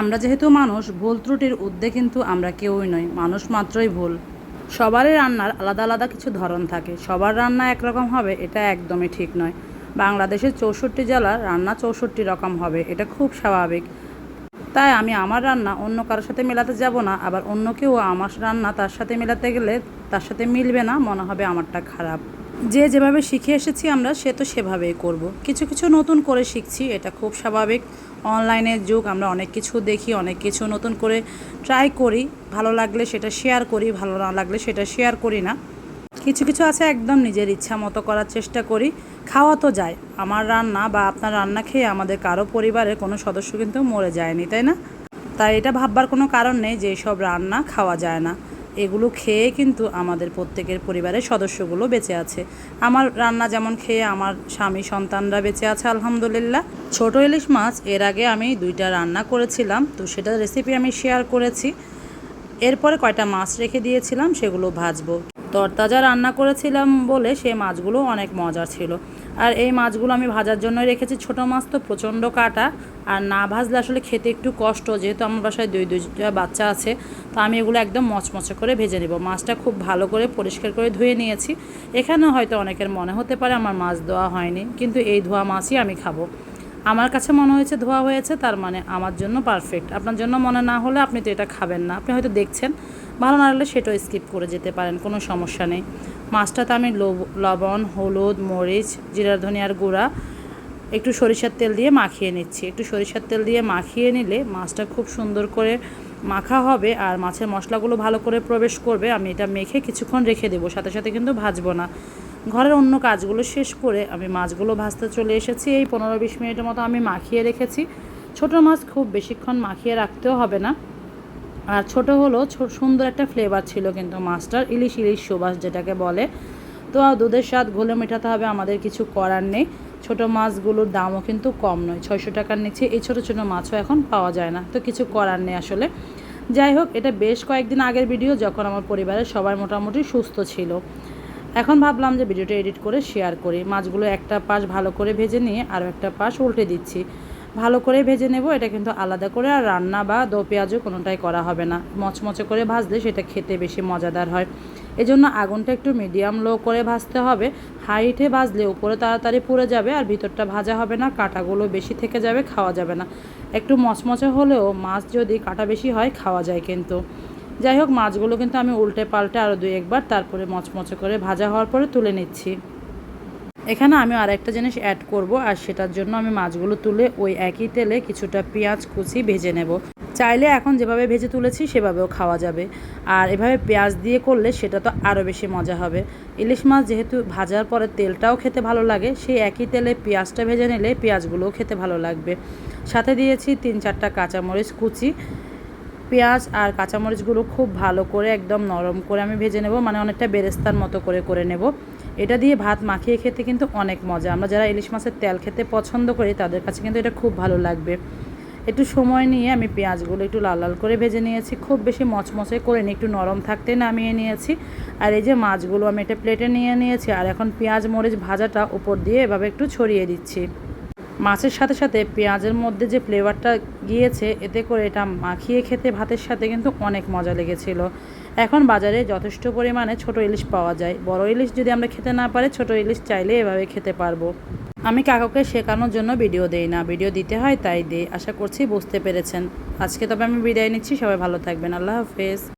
আমরা যেহেতু মানুষ, ভুল ত্রুটির ঊর্ধ্বে কিন্তু আমরা কেউই নই। মানুষ মাত্রই ভুল। সবারই রান্নার আলাদা আলাদা কিছু ধরন থাকে। সবার রান্না একরকম হবে, এটা একদমই ঠিক নয়। বাংলাদেশের চৌষট্টি জেলার রান্না চৌষট্টি রকম হবে, এটা খুব স্বাভাবিক। তাই আমি আমার রান্না অন্য কারোর সাথে মেলাতে যাব না, আবার অন্য কেউ আমার রান্না তার সাথে মেলাতে গেলে তার সাথে মিলবে না, মনে হবে আমারটা খারাপ। যে যেভাবে শিখে এসেছি আমরা, সে তো সেভাবেই করব। কিছু কিছু নতুন করে শিখছি, এটা খুব স্বাভাবিক। অনলাইনের যুগ, আমরা অনেক কিছু দেখি, অনেক কিছু নতুন করে ট্রাই করি। ভালো লাগলে সেটা শেয়ার করি, ভালো না লাগলে সেটা শেয়ার করি না। কিছু কিছু আছে একদম নিজের ইচ্ছা মতো করার চেষ্টা করি। খাওয়া তো যায়, আমার রান্না বা আপনার রান্না খেয়ে আমাদের কারও পরিবারের কোনো সদস্য কিন্তু মরে যায়নি, তাই না? তাই এটা ভাববার কোনো কারণ নেই যে সব রান্না খাওয়া যায় না। এগুলো খেয়ে কিন্তু আমাদের প্রত্যেকের পরিবারের সদস্যগুলো বেঁচে আছে। আমার রান্না যেমন খেয়ে আমার স্বামী সন্তানরা বেঁচে আছে, আলহামদুলিল্লাহ। ছোট ইলিশ মাছ, এর আগে আমি দুইটা রান্না করেছিলাম, তো সেটার রেসিপি আমি শেয়ার করেছি। এরপরে কয়টা মাছ রেখে দিয়েছিলাম, সেগুলো ভাজবো। তরতাজা রান্না করেছিলাম বলে সে মাছগুলো অনেক মজার ছিল। আর এই মাছগুলো আমি ভাজার জন্য রেখেছি। ছোট মাছ তো প্রচণ্ড কাটা, আর না ভাজলে আসলে খেতে একটু কষ্ট। যেহেতু আমার বাসায় দুই দুইটা বাচ্চা আছে, তো আমি এগুলো একদম মচমচে করে ভেজে নেব। মাছটা খুব ভালো করে পরিষ্কার করে ধুয়ে নিয়েছি। এখানে হয়তো অনেকের মনে হতে পারে আমার মাছ ধোয়া হয়নি, কিন্তু এই ধোয়া মাছই আমি খাব। আমার কাছে মনে হয়েছে ধোয়া হয়েছে, তার মানে আমার জন্য পারফেক্ট আপনার জন্য মনে না হলে আপনি তো এটা খাবেন না। আপনি হয়তো দেখছেন, ভালো না লাগলে সেটাও স্কিপ করে যেতে পারেন, কোনো সমস্যা নেই। মাছটাতে আমি লব- লবণ, হলুদ, মরিচ, জিরার ধনিয়ার গুঁড়া, একটু সরিষার তেল দিয়ে মাখিয়ে নিচ্ছি। একটু সরিষার তেল দিয়ে মাখিয়ে নিলে মাছটা খুব সুন্দর করে মাখা হবে আর মাছের মশলাগুলো ভালো করে প্রবেশ করবে। আমি এটা মেখে কিছুক্ষণ রেখে দেবো, সাথে সাথে কিন্তু ভাজবো না। ঘরের অন্য কাজগুলো শেষ করে আমি মাছগুলো ভাজতে চলে এসেছি। এই পনেরো বিশ মিনিটের মতো আমি মাখিয়ে রেখেছি। ছোটো মাছ খুব বেশিক্ষণ মাখিয়ে রাখতেও হবে না। আর ছোট হলো সুন্দর একটা ফ্লেভার ছিল কিন্তু মাছটার ইলিশ ইলিশ সুবাস যেটাকে বলে। তো দুধের স্বাদ ঘোলে মেটাতে হবে, আমাদের কিছু করার নেই। ছোটো মাছগুলোর দামও কিন্তু কম নয়, ছয়শো টাকার নিচে। এই ছোটো ছোটো মাছও এখন পাওয়া যায় না, তো কিছু করার নেই আসলে। যাই হোক, এটা বেশ কয়েকদিন আগের ভিডিও যখন আমার পরিবারের সবাই মোটামুটি সুস্থ ছিল। এখন ভাবলাম যে ভিডিওটা এডিট করে শেয়ার করি। মাছগুলো একটা পাশ ভালো করে ভেজে নিয়ে আরও একটা পাশ উল্টে দিচ্ছি। ভালো করে ভেজে নেব, এটা কিন্তু আলাদা করে, আর রান্না বা দো পেঁয়াজও কোনোটাই করা হবে না। মচমচে করে ভাজলে সেটা খেতে বেশি মজাদার হয়। এজন্য আগুনটা একটু মিডিয়াম লো করে ভাজতে হবে। হাইটে ভাজলে উপরে তাড়াতাড়ি পুড়ে যাবে, আর ভিতরটা ভাজা হবে না, কাঁটাগুলো বেশি থেকে যাবে, খাওয়া যাবে না। একটু মচমচে হলেও মাছ যদি কাঁটা বেশি হয়, খাওয়া যায় কিন্তু। যাই হোক, মাছগুলো কিন্তু আমি উল্টে পাল্টে আরও দুই একবার তারপরে মচমচে করে ভাজা হওয়ার পরে তুলে নিচ্ছি। এখানে আমি আরেকটা জিনিস অ্যাড করব, আর সেটার জন্য আমি মাছগুলো তুলে ওই একই তেলে কিছুটা পেঁয়াজ কুচি ভেজে নেব। চাইলে এখন যেভাবে ভেজে তুলেছি সেভাবেও খাওয়া যাবে। আর এভাবে পেঁয়াজ দিয়ে করলে সেটা তো আরও বেশি মজা হবে। ইলিশ মাছ যেহেতু ভাজার পরে তেলটাও খেতে ভালো লাগে, সেই একই তেলে পেঁয়াজটা ভেজে নিলে পেঁয়াজগুলোও খেতে ভালো লাগবে। সাথে দিয়েছি তিন চারটা কাঁচামরিচ কুচি। পেঁয়াজ আর কাঁচামরিচগুলো খুব ভালো করে একদম নরম করে আমি ভেজে নেব মানে অনেকটা বেরেস্তার মতো করে করে নেব। এটা দিয়ে ভাত মাখিয়ে খেতে কিন্তু অনেক মজা। আমরা যারা ইলিশ মাছের তেল খেতে পছন্দ করি, তাদের কাছে কিন্তু এটা খুব ভালো লাগবে। একটু সময় নিয়ে আমি পেঁয়াজগুলো একটু লাল লাল করে ভেজে নিয়েছি। খুব বেশি মচমচে করে নিই একটু নরম থাকতে নামিয়ে নিয়েছি। আর এই যে মাছগুলো আমি একটা প্লেটে নিয়ে নিয়েছি, আর এখন পেঁয়াজ মরিচ ভাজাটা উপর দিয়ে এভাবে একটু ছড়িয়ে দিচ্ছি। মাছের সাথে সাথে পেঁয়াজের মধ্যে যে ফ্লেভারটা গিয়েছে, এতে করে এটা মাখিয়ে খেতে ভাতের সাথে কিন্তু অনেক মজা লেগেছিল। এখন বাজারে যথেষ্ট পরিমাণে ছোট ইলিশ পাওয়া যায়। বড় ইলিশ যদি আমরা খেতে না পারি, ছোট ইলিশ চাইলে এভাবে খেতে পারব। আমি কাকুকে শেখানোর জন্য ভিডিও দেই না। ভিডিও দিতে হয়, তাই দিই। আশা করছি বুঝতে পেরেছেন। আজকে তবে আমি বিদায় নিচ্ছি। সবাই ভালো থাকবেন। আল্লাহ হাফেজ।